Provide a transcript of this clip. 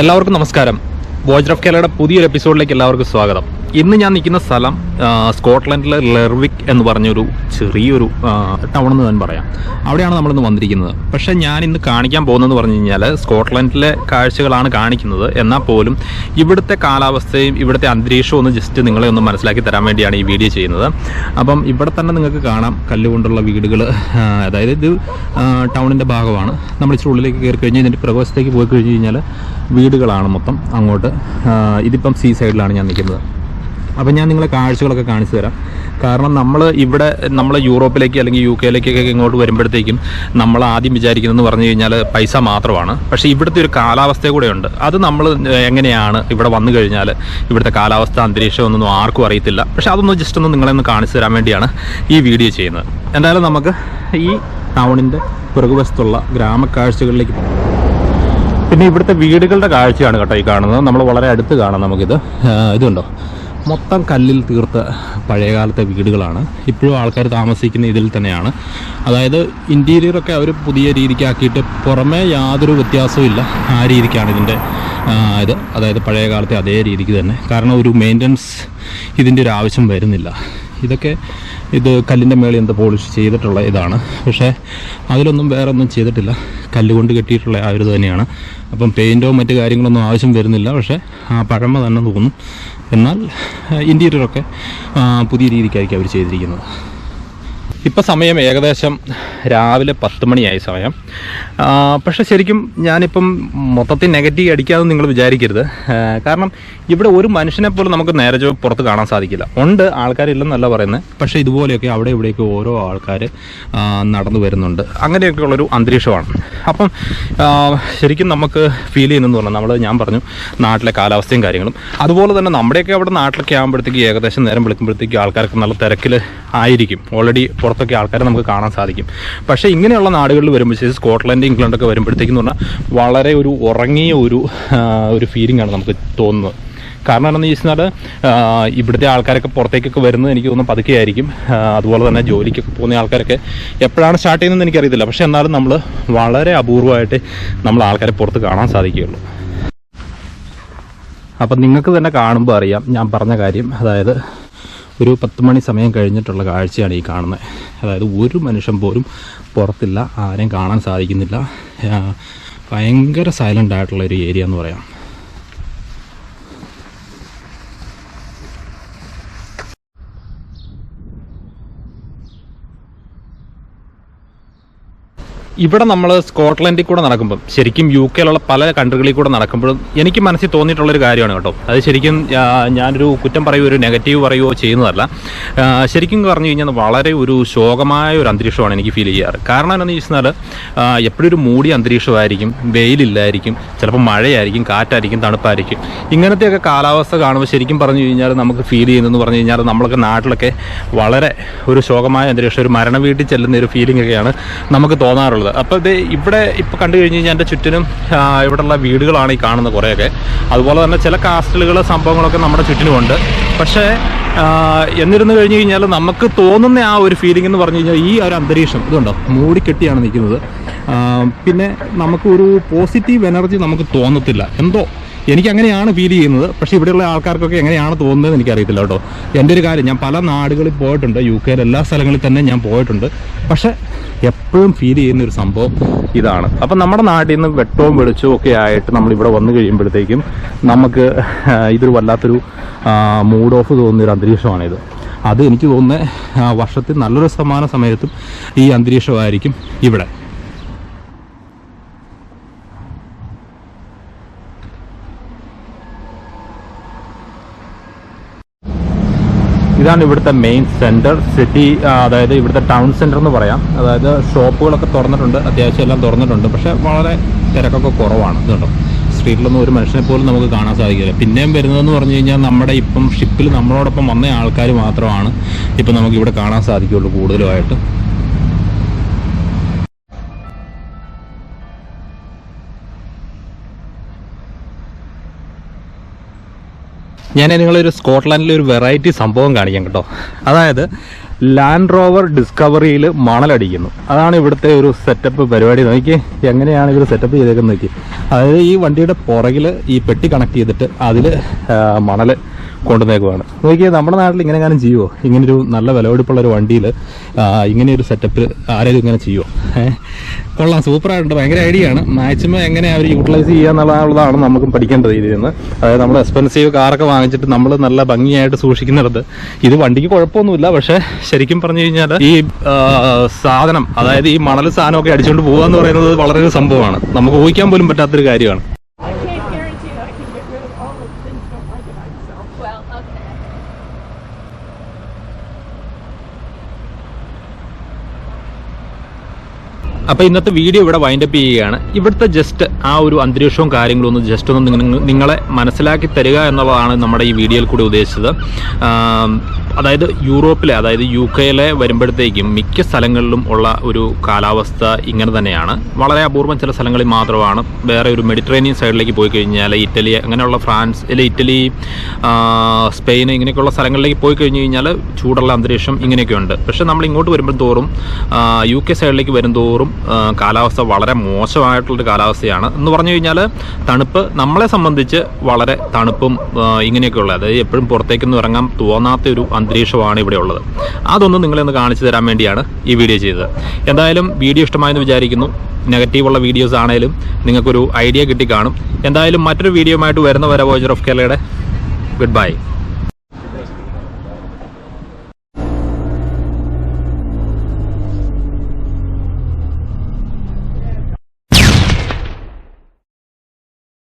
എല്ലാവർക്കും നമസ്കാരം. Voice of കേരളയുടെ പുതിയൊരു എപ്പിസോഡിലേക്ക് എല്ലാവർക്കും സ്വാഗതം. ഇന്ന് ഞാൻ നിൽക്കുന്ന സ്ഥലം സ്കോട്ട്ലൻഡിലെ ലെർവിക് എന്ന് പറഞ്ഞൊരു ചെറിയൊരു ടൗൺ എന്ന് ഞാൻ പറയാം. അവിടെയാണ് നമ്മളിന്ന് വന്നിരിക്കുന്നത്. പക്ഷേ ഞാൻ ഇന്ന് കാണിക്കാൻ പോകുന്നതെന്ന് പറഞ്ഞു കഴിഞ്ഞാൽ സ്കോട്ട്ലൻഡിലെ കാഴ്ചകളാണ് കാണിക്കുന്നത്. എന്നാൽ പോലും ഇവിടുത്തെ കാലാവസ്ഥയും ഇവിടുത്തെ അന്തരീക്ഷവും ഒന്ന് ജസ്റ്റ് നിങ്ങളെ ഒന്ന് മനസ്സിലാക്കി തരാൻ വേണ്ടിയാണ് ഈ വീഡിയോ ചെയ്യുന്നത്. അപ്പം ഇവിടെ തന്നെ നിങ്ങൾക്ക് കാണാം കല്ലുകൊണ്ടുള്ള വീടുകൾ അതായത് ഇത് ടൗണിന്റെ ഭാഗമാണ്. നമ്മൾ ഇച്ചിരി ഉള്ളിലേക്ക് കയറി കഴിഞ്ഞ് ഇതിന്റെ പ്രവേശത്തേക്ക് പോയി കഴിഞ്ഞ് കഴിഞ്ഞാൽ വീടുകളാണ് മൊത്തം അങ്ങോട്ട്. ഇതിപ്പം സീ സൈഡിലാണ് ഞാൻ നിൽക്കുന്നത്. അപ്പം ഞാൻ നിങ്ങളെ കാഴ്ചകളൊക്കെ കാണിച്ചു തരാം. കാരണം നമ്മൾ ഇവിടെ നമ്മൾ യൂറോപ്പിലേക്ക് അല്ലെങ്കിൽ യു കെയിലേക്കൊക്കെ ഇങ്ങോട്ട് വരുമ്പോഴത്തേക്കും നമ്മൾ ആദ്യം വിചാരിക്കുന്നതെന്ന് പറഞ്ഞു കഴിഞ്ഞാൽ പൈസ മാത്രമാണ്. പക്ഷേ ഇവിടുത്തെ ഒരു കാലാവസ്ഥ കൂടെ ഉണ്ട്. അത് നമ്മൾ എങ്ങനെയാണ് ഇവിടെ വന്നു കഴിഞ്ഞാൽ ഇവിടുത്തെ കാലാവസ്ഥ അന്തരീക്ഷം ഒന്നും ആർക്കും അറിയത്തില്ല. പക്ഷേ അതൊന്ന് ജസ്റ്റ് ഒന്ന് നിങ്ങളെ ഒന്ന് കാണിച്ചു തരാൻ വേണ്ടിയാണ് ഈ വീഡിയോ ചെയ്യുന്നത്. എന്തായാലും നമുക്ക് ഈ ടൗണിന്റെ പുറകുവശത്തുള്ള ഗ്രാമക്കാഴ്ചകളിലേക്ക് പിന്നെ ഇവിടുത്തെ വീടുകളുടെ കാഴ്ചയാണ് കേട്ടോ ഈ കാണുന്നത്. നമ്മൾ വളരെ അടുത്ത് കാണാം നമുക്കിത്. ഇതുണ്ടോ? മൊത്തം കല്ലിൽ തീർത്ത പഴയകാലത്തെ വീടുകളാണ്. ഇപ്പോഴും ആൾക്കാർ താമസിക്കുന്ന ഇതിൽ തന്നെയാണ്. അതായത് ഇന്റീരിയറൊക്കെ അവർ പുതിയ രീതിക്കാക്കിയിട്ട് പുറമേ യാതൊരു വ്യത്യാസവും ഇല്ല. ആ രീതിക്കാണ് ഇതിന്റെ ഇത്. അതായത് പഴയകാലത്തെ അതേ രീതിക്ക് തന്നെ. കാരണം ഒരു മെയിന്റനൻസ് ഇതിന്റെ ഒരു ആവശ്യം വരുന്നില്ല. ഇതൊക്കെ ഇത് കല്ലിന്റെ മേളിൽ എന്ത് പോളിഷ് ചെയ്തിട്ടുള്ള ഇതാണ്. പക്ഷേ അതിലൊന്നും വേറെ ഒന്നും ചെയ്തിട്ടില്ല. കല്ലുകൊണ്ട് കെട്ടിയിട്ടുള്ള ആ ഒരു തന്നെയാണ്. അപ്പം പെയിന്റോ മറ്റ് കാര്യങ്ങളൊന്നും ആവശ്യം വരുന്നില്ല. പക്ഷേ ആ പഴമ തന്നെ തോന്നും എന്നാൽ ഇന്റീരിയറൊക്കെ പുതിയ രീതിക്കായിരിക്കും അവർ ചെയ്തിരിക്കുന്നത്. ഇപ്പം സമയം ഏകദേശം രാവിലെ പത്ത് മണിയായി സമയം. പക്ഷെ ശരിക്കും ഞാനിപ്പം മൊത്തത്തിൽ നെഗറ്റീവ് അടിക്കാമെന്ന് നിങ്ങൾ വിചാരിക്കരുത്. കാരണം ഇവിടെ ഒരു മനുഷ്യനെ പോലും നമുക്ക് നേരെ പുറത്ത് കാണാൻ സാധിക്കില്ല. ഉണ്ട് ആൾക്കാരില്ലെന്നല്ല പറയുന്നത്. പക്ഷേ ഇതുപോലെയൊക്കെ അവിടെ ഇവിടെയൊക്കെ ഓരോ ആൾക്കാർ നടന്നു വരുന്നുണ്ട്. അങ്ങനെയൊക്കെയുള്ളൊരു അന്തരീക്ഷമാണ്. അപ്പം ശരിക്കും നമുക്ക് ഫീൽ ചെയ്യുന്നതെന്ന് പറഞ്ഞാൽ നമ്മൾ ഞാൻ പറഞ്ഞു നാട്ടിലെ കാലാവസ്ഥയും കാര്യങ്ങളും. അതുപോലെ തന്നെ നമ്മുടെയൊക്കെ അവിടെ നാട്ടിലൊക്കെ ആകുമ്പോഴത്തേക്ക് ഏകദേശം നേരം വിളിക്കുമ്പോഴത്തേക്ക് ആൾക്കാർക്ക് നല്ല തിരക്കിൽ ആയിരിക്കും. ഓൾറെഡി പുറത്തൊക്കെ ആൾക്കാരെ നമുക്ക് കാണാൻ സാധിക്കും. പക്ഷേ ഇങ്ങനെയുള്ള നാടുകളിൽ വരുമ്പോഴത്തേക്ക് സ്കോട്ട്ലൻഡ് ഇംഗ്ലണ്ടൊക്കെ വരുമ്പോഴത്തേക്കെന്ന് പറഞ്ഞാൽ വളരെ ഒരു ഉറങ്ങിയ ഒരു ഒരു ഫീലിംഗ് ആണ് നമുക്ക് തോന്നുന്നത്. കാരണം എന്താണെന്ന് ചോദിച്ചാൽ ഇവിടുത്തെ ആൾക്കാരൊക്കെ പുറത്തേക്കൊക്കെ വരുന്നത് എനിക്ക് തോന്നുന്നു പതുക്കെ ആയിരിക്കും. അതുപോലെ തന്നെ ജോലിക്കൊക്കെ പോകുന്ന ആൾക്കാരൊക്കെ എപ്പോഴാണ് സ്റ്റാർട്ട് ചെയ്യുന്നതെന്ന് എനിക്കറിയത്തില്ല. പക്ഷേ എന്നാലും നമ്മൾ വളരെ അപൂർവമായിട്ട് നമ്മൾ ആൾക്കാരെ പുറത്ത് കാണാൻ സാധിക്കുകയുള്ളൂ. അപ്പം നിങ്ങൾക്ക് തന്നെ കാണുമ്പോൾ അറിയാം ഞാൻ പറഞ്ഞ കാര്യം. അതായത് ഒരു പത്ത് മണി സമയം കഴിഞ്ഞിട്ടുള്ള കാഴ്ചയാണ് ഈ കാണുന്നത്. അതായത് ഒരു മനുഷ്യൻ പോലും പുറത്തില്ല ആരെയും കാണാൻ സാധിക്കുന്നില്ല. ഭയങ്കര സൈലന്റ് ആയിട്ടുള്ള ഒരു ഏരിയ എന്ന് പറയാം. ഇവിടെ നമ്മൾ സ്കോട്ട്ലൻഡിൽ കൂടെ നടക്കുമ്പം ശരിക്കും യു കെയിലുള്ള പല കൺട്രികളിൽ കൂടെ നടക്കുമ്പോഴും എനിക്ക് മനസ്സിൽ തോന്നിയിട്ടുള്ളൊരു കാര്യമാണ് കേട്ടോ. അത് ശരിക്കും ഞാനൊരു കുറ്റം പറയുകയോ ഒരു നെഗറ്റീവ് പറയുകയോ ചെയ്യുന്നതല്ല. ശരിക്കും പറഞ്ഞു കഴിഞ്ഞാൽ വളരെ ഒരു ശോകമായ ഒരു അന്തരീക്ഷമാണ് എനിക്ക് ഫീൽ ചെയ്യാറ്. കാരണം എന്താണെന്ന് ചോദിച്ചാൽ എപ്പോഴും ഒരു മൂടിയ അന്തരീക്ഷമായിരിക്കും വെയിലില്ലായിരിക്കും ചിലപ്പോൾ മഴയായിരിക്കും കാറ്റായിരിക്കും തണുപ്പായിരിക്കും. ഇങ്ങനത്തെയൊക്കെ കാലാവസ്ഥ കാണുമ്പോൾ ശരിക്കും പറഞ്ഞു കഴിഞ്ഞാൽ നമുക്ക് ഫീൽ ചെയ്യുന്നതെന്ന് പറഞ്ഞു കഴിഞ്ഞാൽ നമ്മളൊക്കെ നാട്ടിലൊക്കെ വളരെ ഒരു ശോകമായ അന്തരീക്ഷം ഒരു മരണ വീട്ടിൽ ചെല്ലുന്ന ഒരു ഫീലിംഗ് ഒക്കെയാണ് നമുക്ക് തോന്നാറുള്ളത്. അപ്പോൾ ഇത് ഇവിടെ ഇപ്പോൾ കണ്ടു കഴിഞ്ഞ് കഴിഞ്ഞാൽ എന്റെ ചുറ്റിനും ഇവിടെയുള്ള വീടുകളാണ് ഈ കാണുന്നത് കുറേയൊക്കെ. അതുപോലെ തന്നെ ചില കാസ്റ്റലുകൾ സംഭവങ്ങളൊക്കെ നമ്മുടെ ചുറ്റിനുമുണ്ട്. പക്ഷേ എന്നിരുന്നു കഴിഞ്ഞ് കഴിഞ്ഞാൽ നമുക്ക് തോന്നുന്ന ആ ഒരു ഫീലിംഗ് എന്ന് പറഞ്ഞു കഴിഞ്ഞാൽ ഈ ഒരു അന്തരീക്ഷം ഇതുണ്ടോ? മൂടിക്കെട്ടിയാണ് നിൽക്കുന്നത്. പിന്നെ നമുക്ക് ഒരു പോസിറ്റീവ് എനർജി നമുക്ക് തോന്നത്തില്ല. എന്തോ എനിക്ക് അങ്ങനെയാണ് ഫീൽ ചെയ്യുന്നത്. പക്ഷേ ഇവിടെയുള്ള ആൾക്കാർക്കൊക്കെ എങ്ങനെയാണ് തോന്നുന്നത് എനിക്കറിയത്തില്ല കേട്ടോ. എന്റെ ഒരു കാര്യം ഞാൻ പല നാടുകളിൽ പോയിട്ടുണ്ട്. യു കെയിൽ എല്ലാ സ്ഥലങ്ങളിൽ തന്നെ ഞാൻ പോയിട്ടുണ്ട്. പക്ഷേ എപ്പോഴും ഫീൽ ചെയ്യുന്ന ഒരു സംഭവം ഇതാണ്. അപ്പം നമ്മുടെ നാട്ടിൽ നിന്ന് വെട്ടവും വെളിച്ചവും ഒക്കെ ആയിട്ട് നമ്മൾ ഇവിടെ വന്നു കഴിയുമ്പോഴത്തേക്കും നമുക്ക് ഇതൊരു വല്ലാത്തൊരു മൂഡ് ഓഫ് തോന്നുന്ന ഒരു അന്തരീക്ഷമാണിത്. അത് എനിക്ക് തോന്നുന്നത് വർഷത്തിൽ നല്ലൊരു സമാന സമയത്തും ഈ അന്തരീക്ഷമായിരിക്കും ഇവിടെ. ഇതാണ് ഇവിടുത്തെ മെയിൻ സെന്റർ സിറ്റി അതായത് ഇവിടുത്തെ ടൗൺ സെന്റർ എന്ന് പറയാം. അതായത് ഷോപ്പുകളൊക്കെ തുറന്നിട്ടുണ്ട് അത്യാവശ്യം എല്ലാം തുറന്നിട്ടുണ്ട് പക്ഷേ വളരെ തിരക്കൊക്കെ കുറവാണ് ഇതുണ്ടോ സ്ട്രീറ്റിലൊന്നും ഒരു മനുഷ്യനെ പോലും നമുക്ക് കാണാൻ സാധിക്കില്ല. പിന്നെയും വരുന്നതെന്ന് പറഞ്ഞു കഴിഞ്ഞാൽ നമ്മുടെ ഇപ്പം ഷിപ്പിൽ നമ്മളോടൊപ്പം വന്ന ആൾക്കാർ മാത്രമാണ് ഇപ്പം നമുക്കിവിടെ കാണാൻ സാധിക്കുകയുള്ളൂ കൂടുതലുമായിട്ട്. ഞാൻ നിങ്ങളൊരു സ്കോട്ട്ലാൻഡിലെ ഒരു വെറൈറ്റി സംഭവം കാണിക്കാം കേട്ടോ. അതായത് ലാൻഡ് റോവർ ഡിസ്കവറിയിൽ മണലടിക്കുന്നു. അതാണ് ഇവിടുത്തെ ഒരു സെറ്റപ്പ് പരിപാടി. നോക്കി എങ്ങനെയാണ് ഇവർ സെറ്റപ്പ് ചെയ്തേക്കുന്നത് നോക്കി അതായത് ഈ വണ്ടിയുടെ പുറകിൽ ഈ പെട്ടി കണക്ട് ചെയ്തിട്ട് അതിൽ മണൽ കൊണ്ടുവന്നേക്കുവാണ്. നോക്കിയാൽ നമ്മുടെ നാട്ടിൽ ഇങ്ങനെ കാര്യം ചെയ്യുമോ ഇങ്ങനൊരു നല്ല വിലപിടിപ്പുള്ള ഒരു വണ്ടിയിൽ ഇങ്ങനെ ഒരു സെറ്റപ്പ് ആരെങ്കിലും ഇങ്ങനെ ചെയ്യുമോ കൊള്ളാം സൂപ്പറായിട്ടുണ്ട്. ഭയങ്കര ഐഡിയ ആണ്. മാക്സിമം എങ്ങനെ അവർ യൂട്ടിലൈസ് ചെയ്യുക എന്നുള്ളതാണ് നമുക്കും പഠിക്കേണ്ട രീതിയിൽ നിന്ന് അതായത് നമ്മൾ എക്സ്പെൻസീവ് കാറൊക്കെ വാങ്ങിച്ചിട്ട് നമ്മൾ നല്ല ഭംഗിയായിട്ട് സൂക്ഷിക്കുന്നിടത്ത്. ഇത് വണ്ടിക്ക് കുഴപ്പമൊന്നുമില്ല പക്ഷേ ശരിക്കും പറഞ്ഞു കഴിഞ്ഞാൽ ഈ സാധനം അതായത് ഈ മണൽ സാധനമൊക്കെ അടിച്ചുകൊണ്ട് പോകുക എന്ന് പറയുന്നത് വളരെ ഒരു സംഭവമാണ്. നമുക്ക് ഊഹിക്കാൻ പോലും പറ്റാത്തൊരു കാര്യമാണ്. അപ്പോൾ ഇന്നത്തെ വീഡിയോ ഇവിടെ വൈൻഡപ്പ് ചെയ്യുകയാണ്. ഇവിടുത്തെ ജസ്റ്റ് ആ ഒരു അന്തരീക്ഷവും കാര്യങ്ങളും ഒന്ന് ജസ്റ്റ് ഒന്ന് നിങ്ങളെ മനസ്സിലാക്കി തരിക എന്നുള്ളതാണ് നമ്മുടെ ഈ വീഡിയോയിൽ കൂടി ഉദ്ദേശിച്ചത്. അതായത് യൂറോപ്പിലെ അതായത് യു കെയിലെ വരുമ്പോഴത്തേക്കും മിക്ക സ്ഥലങ്ങളിലും ഉള്ള ഒരു കാലാവസ്ഥ ഇങ്ങനെ തന്നെയാണ്. വളരെ അപൂർവം ചില സ്ഥലങ്ങളിൽ മാത്രമാണ്. വേറെ ഒരു മെഡിറ്ററേനിയൻ സൈഡിലേക്ക് പോയി കഴിഞ്ഞാൽ ഇറ്റലി അങ്ങനെയുള്ള ഫ്രാൻസ് അല്ലെ ഇറ്റലി സ്പെയിൻ ഇങ്ങനെയൊക്കെയുള്ള സ്ഥലങ്ങളിലേക്ക് പോയി കഴിഞ്ഞ് കഴിഞ്ഞാൽ ചൂടുള്ള അന്തരീക്ഷം ഇങ്ങനെയൊക്കെ ഉണ്ട് പക്ഷെ നമ്മൾ ഇങ്ങോട്ട് വരുമ്പോൾ തോറും യു കെ സൈഡിലേക്ക് വരും തോറും കാലാവസ്ഥ വളരെ മോശമായിട്ടുള്ളൊരു കാലാവസ്ഥയാണ്. എന്ന് പറഞ്ഞു കഴിഞ്ഞാൽ തണുപ്പ് നമ്മളെ സംബന്ധിച്ച് വളരെ തണുപ്പും ഇങ്ങനെയൊക്കെയുള്ള അതായത് എപ്പോഴും പുറത്തേക്കൊന്നും ഇറങ്ങാൻ തോന്നാത്ത ഒരു അന്തരീക്ഷമാണ് ഇവിടെ ഉള്ളത് അതൊന്നും നിങ്ങളെ ഒന്ന് കാണിച്ചു തരാൻ വേണ്ടിയാണ് ഈ വീഡിയോ ചെയ്തത്. എന്തായാലും വീഡിയോ ഇഷ്ടമായെന്ന് വിചാരിക്കുന്നു. നെഗറ്റീവുള്ള വീഡിയോസ് ആണേലും നിങ്ങൾക്കൊരു ഐഡിയ കിട്ടി കാണും എന്തായാലും മറ്റൊരു വീഡിയോ ആയിട്ട് വരുന്ന വരെ വോജർ ഓഫ് കേരളയുടെ ഗുഡ് ബൈ